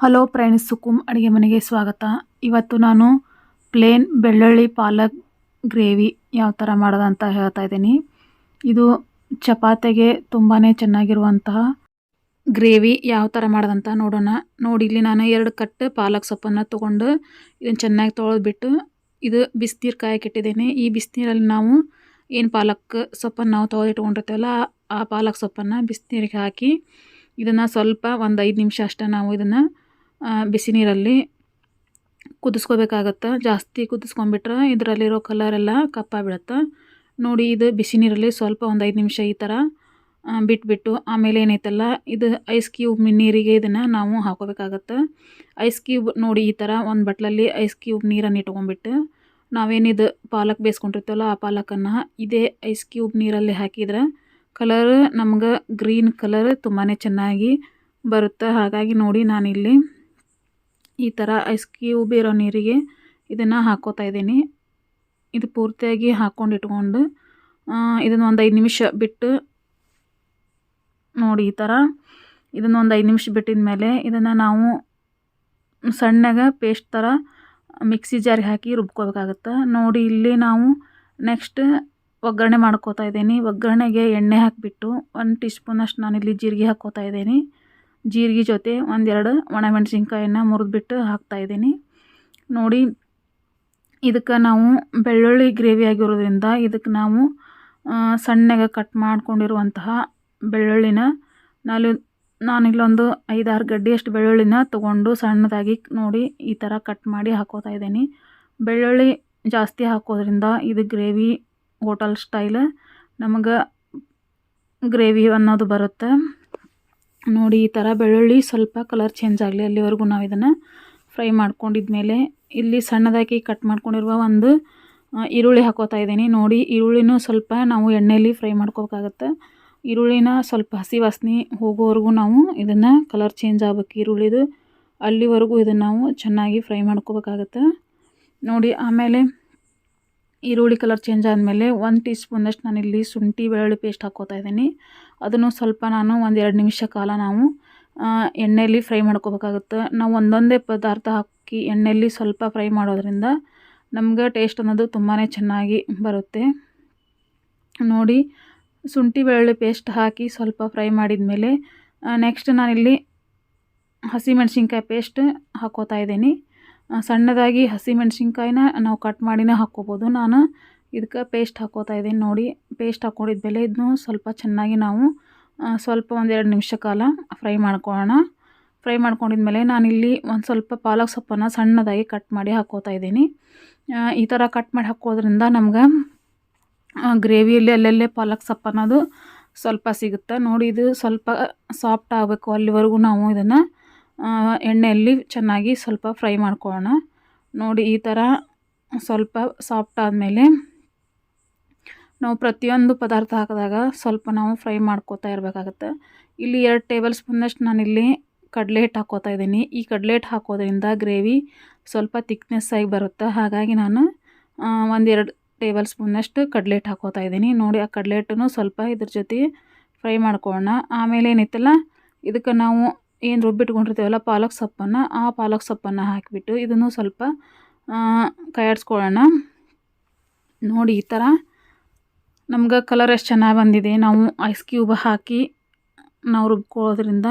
Hello friends ಸುಕುಮ್ ಅಡುಗೆ ಮನೆಗೆ ಸ್ವಾಗತ. ಇವತ್ತು ನಾನು ಪ್ಲೇನ್ ಬೆಳ್ಳುಳ್ಳಿ ಪಾಲಕ್ ಗ್ರೇವಿ ಯಾವ ಥರ ಅಂತ ಹೇಳ್ತಾ ಇದ್ದೀನಿ. ಇದು ಚಪಾತಿಗೆ ತುಂಬಾ ಚೆನ್ನಾಗಿರುವಂತಹ ಗ್ರೇವಿ ಯಾವ ಥರ ಮಾಡೋದಂತ ನೋಡೋಣ. ನೋಡಿ, ಇಲ್ಲಿ ನಾನು ಎರಡು ಕಟ್ಟು ಪಾಲಕ್ ಸೊಪ್ಪನ್ನು ತೊಗೊಂಡು ಇದನ್ನು ಚೆನ್ನಾಗಿ ತೊಳೆದ್ಬಿಟ್ಟು ಇದು ಬಿಸಿನೀರು ಕಾಯಕ್ಕೆ ಇಟ್ಟಿದ್ದೇನೆ. ಈ ಬಿಸಿನೀರಲ್ಲಿ ನಾವು ಏನು ಪಾಲಕ್ ಸೊಪ್ಪನ್ನು ನಾವು ತೊಳೆದಿಟ್ಕೊಂಡಿರ್ತೀವಲ್ಲ ಆ ಪಾಲಕ್ ಸೊಪ್ಪನ್ನು ಬಿಸಿನೀರಿಗೆ ಹಾಕಿ ಇದನ್ನು ಸ್ವಲ್ಪ ಒಂದು ಐದು ನಿಮಿಷ ಅಷ್ಟೇ ನಾವು ಇದನ್ನು ಬಿಸಿ ನೀರಲ್ಲಿ ಕುದಿಸ್ಕೋಬೇಕಾಗತ್ತೆ? ಜಾಸ್ತಿ ಕುದಿಸ್ಕೊಂಡ್ಬಿಟ್ರೆ ಇದರಲ್ಲಿರೋ ಕಲರೆಲ್ಲ ಕಪ್ಪಾಗ್ಬಿಡತ್ತೆ? ನೋಡಿ, ಇದು ಬಿಸಿ ನೀರಲ್ಲಿ ಸ್ವಲ್ಪ ಒಂದು ಐದು ನಿಮಿಷ ಈ ಥರ ಬಿಟ್ಬಿಟ್ಟು ಆಮೇಲೆ ಏನೈತಲ್ಲ, ಇದು ಐಸ್ ಕ್ಯೂಬ್ ನೀರಿಗೆ ಇದನ್ನು ನಾವು ಹಾಕೋಬೇಕಾಗತ್ತೆ? ಐಸ್ ಕ್ಯೂಬ್ ನೋಡಿ, ಈ ಥರ ಒಂದು ಬಟ್ಲಲ್ಲಿ ಐಸ್ ಕ್ಯೂಬ್ ನೀರನ್ನು ಇಟ್ಕೊಂಡ್ಬಿಟ್ಟು ನಾವೇನಿದು ಪಾಲಕ್ ಬೇಯಿಸ್ಕೊಂಡಿರ್ತೀವಲ್ಲ, ಆ ಪಾಲಕನ್ನು ಇದೇ ಐಸ್ ಕ್ಯೂಬ್ ನೀರಲ್ಲಿ ಹಾಕಿದ್ರೆ ಕಲರ್ ನಮ್ಗೆ ಗ್ರೀನ್ ಕಲರ್ ತುಂಬಾ ಚೆನ್ನಾಗಿ ಬರುತ್ತೆ? ಹಾಗಾಗಿ ನೋಡಿ ನಾನಿಲ್ಲಿ ಈ ಥರ ಐಸ್ ಕ್ಯೂಬ್ ಇರೋ ನೀರಿಗೆ ಇದನ್ನು ಹಾಕೋತಾ ಇದ್ದೀನಿ. ಇದು ಪೂರ್ತಿಯಾಗಿ ಹಾಕ್ಕೊಂಡು ಇಟ್ಕೊಂಡು ಇದನ್ನು ಒಂದು ಐದು ನಿಮಿಷ ಬಿಟ್ಟು ನೋಡಿ ಈ ಥರ. ಇದನ್ನು ಒಂದು ಐದು ನಿಮಿಷ ಬಿಟ್ಟಿದ ಮೇಲೆ ಇದನ್ನು ನಾವು ಸಣ್ಣಗೆ ಪೇಸ್ಟ್ ಥರ ಮಿಕ್ಸಿ ಜಾರಿಗೆ ಹಾಕಿ ರುಬ್ಕೋಬೇಕಾಗತ್ತೆ. ನೋಡಿ ಇಲ್ಲಿ ನಾವು ನೆಕ್ಸ್ಟ್ ಒಗ್ಗರಣೆ ಮಾಡ್ಕೋತಾ ಇದ್ದೀನಿ. ಒಗ್ಗರಣೆಗೆ ಎಣ್ಣೆ ಹಾಕಿಬಿಟ್ಟು ಒಂದು ಟೀ ಸ್ಪೂನಷ್ಟು ನಾನಿಲ್ಲಿ ಜೀರಿಗೆ ಹಾಕ್ಕೋತಾ ಇದ್ದೀನಿ. ಜೀರಿಗೆ ಜೊತೆ ಒಂದೆರಡು ಒಣಮೆಣಸಿನ್ಕಾಯನ್ನು ಮುರಿದ್ಬಿಟ್ಟು ಹಾಕ್ತಾಯಿದ್ದೀನಿ ನೋಡಿ, ಇದಕ್ಕೆ ನಾವು ಬೆಳ್ಳುಳ್ಳಿ ಗ್ರೇವಿ ಆಗಿರೋದ್ರಿಂದ ಇದಕ್ಕೆ ನಾವು ಸಣ್ಣಗೆ ಕಟ್ ಮಾಡ್ಕೊಂಡಿರುವಂತಹ ಬೆಳ್ಳುಳ್ಳಿನ ನಾಲು ನಾನಿಲ್ಲೊಂದು ಐದಾರು ಗಡ್ಡೆಯಷ್ಟು ಬೆಳ್ಳುಳ್ಳಿನ ತೊಗೊಂಡು ಸಣ್ಣದಾಗಿ ನೋಡಿ ಈ ಥರ ಕಟ್ ಮಾಡಿ ಹಾಕೋತಾ ಇದ್ದೀನಿ. ಬೆಳ್ಳುಳ್ಳಿ ಜಾಸ್ತಿ ಹಾಕೋದ್ರಿಂದ ಇದು ಗ್ರೇವಿ ಹೋಟಲ್ ಸ್ಟೈಲ್ ನಮಗೆ ಗ್ರೇವಿ ಅನ್ನೋದು ಬರುತ್ತೆ. ನೋಡಿ, ಈ ಥರ ಬೆಳ್ಳುಳ್ಳಿ ಸ್ವಲ್ಪ ಕಲರ್ ಚೇಂಜ್ ಆಗಲಿ, ಅಲ್ಲಿವರೆಗೂ ನಾವು ಇದನ್ನು ಫ್ರೈ ಮಾಡ್ಕೊಂಡಿದ್ಮೇಲೆ ಇಲ್ಲಿ ಸಣ್ಣದಾಗಿ ಕಟ್ ಮಾಡ್ಕೊಂಡಿರುವ ಒಂದು ಈರುಳ್ಳಿ ಹಾಕೋತಾ ಇದ್ದೀನಿ. ನೋಡಿ, ಈರುಳ್ಳಿನೂ ಸ್ವಲ್ಪ ನಾವು ಎಣ್ಣೆಯಲ್ಲಿ ಫ್ರೈ ಮಾಡ್ಕೋಬೇಕಾಗತ್ತೆ. ಈರುಳ್ಳಿನ ಸ್ವಲ್ಪ ಹಸಿ ವಾಸನೆ ಹೋಗೋವರೆಗೂ ನಾವು ಇದನ್ನು ಕಲರ್ ಚೇಂಜ್ ಆಗಬೇಕು ಈರುಳ್ಳಿದು. ಅಲ್ಲಿವರೆಗೂ ಇದನ್ನು ನಾವು ಚೆನ್ನಾಗಿ ಫ್ರೈ ಮಾಡ್ಕೋಬೇಕಾಗತ್ತೆ. ನೋಡಿ, ಆಮೇಲೆ ಈರುಳ್ಳಿ ಕಲರ್ ಚೇಂಜ್ ಆದಮೇಲೆ ಒಂದು ಟೀ ಸ್ಪೂನಷ್ಟು ನಾನಿಲ್ಲಿ ಶುಂಠಿ, ಬೆಳ್ಳುಳ್ಳಿ ಪೇಸ್ಟ್ ಹಾಕ್ಕೋತಾ ಇದ್ದೀನಿ. ಅದನ್ನು ಸ್ವಲ್ಪ ನಾನು ಒಂದು ಎರಡು ನಿಮಿಷ ಕಾಲ ನಾವು ಎಣ್ಣೆಯಲ್ಲಿ ಫ್ರೈ ಮಾಡ್ಕೋಬೇಕಾಗುತ್ತೆ. ನಾವು ಒಂದೊಂದೇ ಪದಾರ್ಥ ಹಾಕಿ ಎಣ್ಣೆಯಲ್ಲಿ ಸ್ವಲ್ಪ ಫ್ರೈ ಮಾಡೋದ್ರಿಂದ ನಮ್ಗೆ ಟೇಸ್ಟ್ ಅನ್ನೋದು ತುಂಬಾ ಚೆನ್ನಾಗಿ ಬರುತ್ತೆ. ನೋಡಿ, ಶುಂಠಿ, ಬೆಳ್ಳುಳ್ಳಿ ಪೇಸ್ಟ್ ಹಾಕಿ ಸ್ವಲ್ಪ ಫ್ರೈ ಮಾಡಿದ ಮೇಲೆ ನೆಕ್ಸ್ಟ್ ನಾನಿಲ್ಲಿ ಹಸಿಮೆಣ್ಸಿನ್ಕಾಯಿ ಪೇಸ್ಟ್ ಹಾಕ್ಕೋತಾ ಇದ್ದೀನಿ. ಸಣ್ಣದಾಗಿ ಹಸಿಮೆಣ್ಸಿನ್ಕಾಯಿನ ನಾವು ಕಟ್ ಮಾಡಿನೇ ಹಾಕ್ಕೋಬೋದು. ನಾನು ಇದಕ್ಕೆ ಪೇಸ್ಟ್ ಹಾಕೋತಾ ಇದ್ದೀನಿ ನೋಡಿ. ಪೇಸ್ಟ್ ಹಾಕ್ಕೊಂಡಿದ್ಮೇಲೆ ಇದನ್ನು ಸ್ವಲ್ಪ ಚೆನ್ನಾಗಿ ನಾವು ಸ್ವಲ್ಪ ಒಂದೆರಡು ನಿಮಿಷ ಕಾಲ ಫ್ರೈ ಮಾಡ್ಕೊಳ್ಳೋಣ. ಫ್ರೈ ಮಾಡ್ಕೊಂಡಿದ್ಮೇಲೆ ನಾನಿಲ್ಲಿ ಒಂದು ಸ್ವಲ್ಪ ಪಾಲಕ್ ಸೊಪ್ಪನ್ನು ಸಣ್ಣದಾಗಿ ಕಟ್ ಮಾಡಿ ಹಾಕೋತಾ ಇದ್ದೀನಿ. ಈ ಥರ ಕಟ್ ಮಾಡಿ ಹಾಕೋದ್ರಿಂದ ನಮ್ಗೆ ಗ್ರೇವಿಯಲ್ಲಿ ಅಲ್ಲಲ್ಲೇ ಪಾಲಕ್ ಸೊಪ್ಪು ಅನ್ನೋದು ಸ್ವಲ್ಪ ಸಿಗುತ್ತೆ ನೋಡಿ, ಇದು ಸ್ವಲ್ಪ ಸಾಫ್ಟ್ ಆಗಬೇಕು ಅಲ್ಲಿವರೆಗೂ ನಾವು ಇದನ್ನು ಎಣ್ಣೆಯಲ್ಲಿ ಚೆನ್ನಾಗಿ ಸ್ವಲ್ಪ ಫ್ರೈ ಮಾಡ್ಕೊಳ್ಳೋಣ. ನೋಡಿ, ಈ ಥರ ಸ್ವಲ್ಪ ಸಾಫ್ಟ್ ಆದಮೇಲೆ ನಾವು ಪ್ರತಿಯೊಂದು ಪದಾರ್ಥ ಹಾಕಿದಾಗ ಸ್ವಲ್ಪ ನಾವು ಫ್ರೈ ಮಾಡ್ಕೋತಾ ಇರಬೇಕಾಗತ್ತೆ. ಇಲ್ಲಿ ಎರಡು ಟೇಬಲ್ ಸ್ಪೂನಷ್ಟು ನಾನಿಲ್ಲಿ ಕಡಲೆ ಹಿಟ್ಟು ಹಾಕೋತಾ ಇದ್ದೀನಿ. ಈ ಕಡಲೆ ಹಿಟ್ಟು ಹಾಕೋದ್ರಿಂದ ಗ್ರೇವಿ ಸ್ವಲ್ಪ ತಿಕ್ನೆಸ್ ಆಗಿ ಬರುತ್ತೆ. ಹಾಗಾಗಿ ನಾನು ಒಂದೆರಡು ಟೇಬಲ್ ಸ್ಪೂನಷ್ಟು ಕಡಲೆ ಹಿಟ್ಟು ಹಾಕೋತಾ ಇದ್ದೀನಿ. ನೋಡಿ, ಆ ಕಡಲೆ ಹಿಟ್ಟನ್ನು ಸ್ವಲ್ಪ ಇದ್ರ ಜೊತೆ ಫ್ರೈ ಮಾಡ್ಕೊಳ್ಳೋಣ. ಆಮೇಲೆ ಏನಿತ್ತಲ್ಲ, ಇದಕ್ಕೆ ನಾವು ಏನು ರುಬ್ಬಿಟ್ಕೊಂಡಿರ್ತೀವಲ್ಲ ಪಾಲಕ್ ಸೊಪ್ಪನ್ನು, ಆ ಪಾಲಕ್ ಸೊಪ್ಪನ್ನು ಹಾಕಿಬಿಟ್ಟು ಇದನ್ನು ಸ್ವಲ್ಪ ಕೈಯಾಡಿಸ್ಕೊಳ್ಳೋಣ. ನೋಡಿ ಈ ಥರ ನಮ್ಗೆ ಕಲರ್ ಎಷ್ಟು ಚೆನ್ನಾಗಿ ಬಂದಿದೆ. ನಾವು ಐಸ್ ಕ್ಯೂಬ್ ಹಾಕಿ ನಾವು ರುಬ್ಕೊಳ್ಳೋದ್ರಿಂದ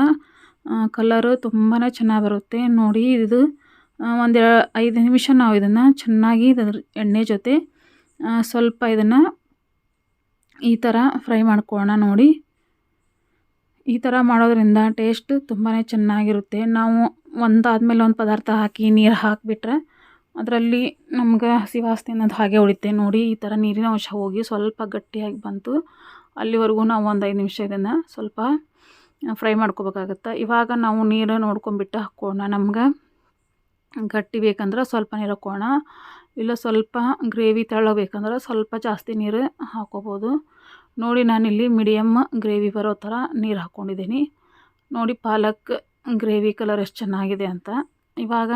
ಕಲರು ತುಂಬಾ ಚೆನ್ನಾಗಿ ಬರುತ್ತೆ. ನೋಡಿ ಇದು ಒಂದು ಐದು ನಿಮಿಷ ನಾವು ಇದನ್ನು ಚೆನ್ನಾಗಿ ಇದ್ರ ಎಣ್ಣೆ ಜೊತೆ ಸ್ವಲ್ಪ ಇದನ್ನು ಈ ಥರ ಫ್ರೈ ಮಾಡ್ಕೊಳ್ಳೋಣ ನೋಡಿ. ಈ ಥರ ಮಾಡೋದ್ರಿಂದ ಟೇಸ್ಟ್ ತುಂಬಾ ಚೆನ್ನಾಗಿರುತ್ತೆ. ನಾವು ಒಂದಾದ್ಮೇಲೆ ಒಂದು ಪದಾರ್ಥ ಹಾಕಿ ನೀರು ಹಾಕಿಬಿಟ್ರೆ ಅದರಲ್ಲಿ ನಮ್ಗೆ ಹಸಿ ವಾಸನೆ ಅನ್ನೋದು ಹಾಗೆ ಉಳಿತೆ ನೋಡಿ, ಈ ಥರ ನೀರಿನ ಅಂಶ ಹೋಗಿ ಸ್ವಲ್ಪ ಗಟ್ಟಿಯಾಗಿ ಬಂತು. ಅಲ್ಲಿವರೆಗೂ ನಾವು ಒಂದು ಐದು ನಿಮಿಷ ಇದನ್ನು ಸ್ವಲ್ಪ ಫ್ರೈ ಮಾಡ್ಕೋಬೇಕಾಗತ್ತೆ? ಇವಾಗ ನಾವು ನೀರು ನೋಡ್ಕೊಂಬಿಟ್ಟು ಹಾಕೋಣ. ನಮ್ಗೆ ಗಟ್ಟಿ ಬೇಕಂದ್ರೆ ಸ್ವಲ್ಪ ನೀರು ಹಾಕೋಣ. ಇಲ್ಲ ಸ್ವಲ್ಪ ಗ್ರೇವಿ ತೆಳ್ಳಬೇಕಂದ್ರೆ ಸ್ವಲ್ಪ ಜಾಸ್ತಿ ನೀರು ಹಾಕ್ಕೋಬೋದು ನೋಡಿ ನಾನಿಲ್ಲಿ ಮೀಡಿಯಮ್ ಗ್ರೇವಿ ಬರೋ ಥರ ನೀರು ಹಾಕ್ಕೊಂಡಿದ್ದೀನಿ ನೋಡಿ ಪಾಲಕ್ ಗ್ರೇವಿ ಕಲರ್ ಎಷ್ಟು ಚೆನ್ನಾಗಿದೆ ಅಂತ. ಇವಾಗ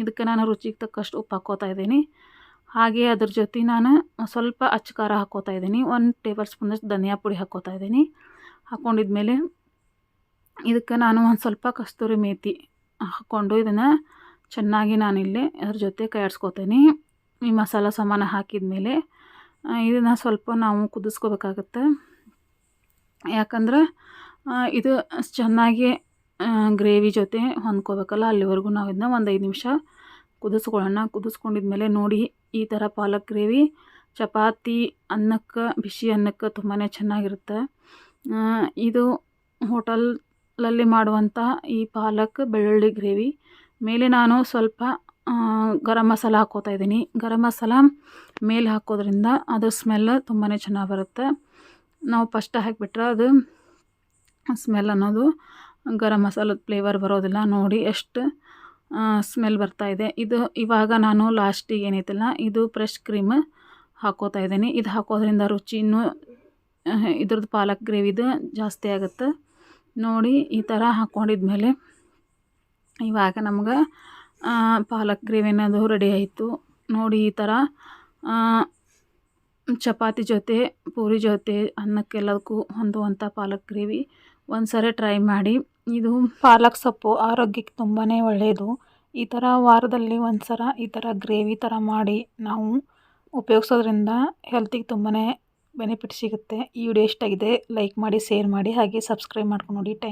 ಇದಕ್ಕೆ ನಾನು ರುಚಿಗೆ ತಕ್ಕಷ್ಟು ಉಪ್ಪು ಹಾಕ್ಕೋತಾ ಇದ್ದೀನಿ. ಹಾಗೆ ಅದ್ರ ಜೊತೆ ನಾನು ಸ್ವಲ್ಪ ಅಚ್ಚ ಖಾರ ಹಾಕ್ಕೋತಾ ಇದ್ದೀನಿ. ಒಂದು ಟೇಬಲ್ ಸ್ಪೂನಷ್ಟು ಧನಿಯಾ ಪುಡಿ ಹಾಕ್ಕೋತಾ ಇದ್ದೀನಿ. ಹಾಕ್ಕೊಂಡಿದ್ಮೇಲೆ ಇದಕ್ಕೆ ನಾನು ಒಂದು ಸ್ವಲ್ಪ ಕಸ್ತೂರಿ ಮೇಥಿ ಹಾಕ್ಕೊಂಡು ಇದನ್ನು ಚೆನ್ನಾಗಿ ನಾನಿಲ್ಲಿ ಅದ್ರ ಜೊತೆ ಕೈ ಆಡಿಸ್ಕೊತೀನಿ ಈ ಮಸಾಲ ಸಾಮಾನು ಹಾಕಿದ ಮೇಲೆ ಇದನ್ನು ಸ್ವಲ್ಪ ನಾವು ಕುದಿಸ್ಕೋಬೇಕಾಗತ್ತೆ. ಯಾಕಂದ್ರೆ ಇದು ಚೆನ್ನಾಗಿ ಗ್ರೇವಿ ಜೊತೆ ಹೊಂದ್ಕೋಬೇಕಲ್ಲ, ಅಲ್ಲಿವರೆಗೂ ನಾವು ಇದನ್ನ ಒಂದು ಐದು ನಿಮಿಷ ಕುದಿಸ್ಕೊಳ್ಳೋಣ. ಕುದಿಸ್ಕೊಂಡಿದ್ಮೇಲೆ ನೋಡಿ, ಈ ಥರ ಪಾಲಕ್ ಗ್ರೇವಿ, ಚಪಾತಿ, ಅನ್ನಕ್ಕೆ, ಬಿಸಿ ಅನ್ನಕ್ಕೆ ತುಂಬಾ ಚೆನ್ನಾಗಿರುತ್ತೆ. ಇದು ಹೋಟಲಲ್ಲಿ ಮಾಡುವಂಥ ಈ ಪಾಲಕ್ ಬೆಳ್ಳುಳ್ಳಿ ಗ್ರೇವಿ. ಮೇಲೆ ನಾನು ಸ್ವಲ್ಪ ಗರಂ ಮಸಾಲ ಹಾಕೋತಾ ಇದ್ದೀನಿ. ಗರಂ ಮಸಾಲ ಮೇಲೆ ಹಾಕೋದ್ರಿಂದ ಅದ್ರ ಸ್ಮೆಲ್ ತುಂಬಾ ಚೆನ್ನಾಗಿ ಬರುತ್ತೆ. ನಾವು ಫಸ್ಟ್ ಹಾಕಿಬಿಟ್ರೆ ಅದು ಸ್ಮೆಲ್ ಅನ್ನೋದು ಗರಂ ಮಸಾಲದ ಫ್ಲೇವರ್ ಬರೋದಿಲ್ಲ. ನೋಡಿ ಎಷ್ಟು ಸ್ಮೆಲ್ ಬರ್ತಾ ಇದೆ. ಇದು ಇವಾಗ ನಾನು ಲಾಸ್ಟಿಗೆ ಏನೈತಲ್ಲ ಇದು ಫ್ರೆಶ್ ಕ್ರೀಮ್ ಹಾಕೋತಾ ಇದ್ದೀನಿ. ಇದು ಹಾಕೋದ್ರಿಂದ ರುಚಿ ಇನ್ನೂ ಇದ್ರದ್ದು ಪಾಲಕ್ ಗ್ರೇವಿದು ಜಾಸ್ತಿ ಆಗುತ್ತೆ. ನೋಡಿ ಈ ಥರ ಹಾಕ್ಕೊಂಡಿದ್ಮೇಲೆ ಇವಾಗ ನಮ್ಗೆ ಪಾಲಕ್ ಗ್ರೇವಿ ಅನ್ನೋದು ರೆಡಿ ಆಯಿತು. ನೋಡಿ ಈ ಥರ ಚಪಾತಿ ಜೊತೆ, ಪೂರಿ ಜೊತೆ, ಅನ್ನಕ್ಕೆಲ್ಲದಕ್ಕೂ ಹೊಂದುವಂಥ ಪಾಲಕ್ ಗ್ರೇವಿ ಒಂದು ಸರಿ ಟ್ರೈ ಮಾಡಿ. ಇದು ಪಾಲಕ್ ಸೊಪ್ಪು ಆರೋಗ್ಯಕ್ಕೆ ತುಂಬಾ ಒಳ್ಳೆಯದು ಈ ಥರ ವಾರದಲ್ಲಿ ಒಂದು ಸಲ ಈ ಥರ ಗ್ರೇವಿ ಥರ ಮಾಡಿ ನಾವು ಉಪಯೋಗಿಸೋದ್ರಿಂದ ಹೆಲ್ತಿಗೆ ತುಂಬಾ ಬೆನಿಫಿಟ್ ಸಿಗುತ್ತೆ. ಈ ವಿಡಿಯೋ ಇಷ್ಟ ಆಗಿದೆ ಲೈಕ್ ಮಾಡಿ ಶೇರ್ ಮಾಡಿ, ಹಾಗೆ ಸಬ್ಸ್ಕ್ರೈಬ್ ಮಾಡ್ಕೊಂಡು ನೋಡಿ. ಥ್ಯಾಂಕ್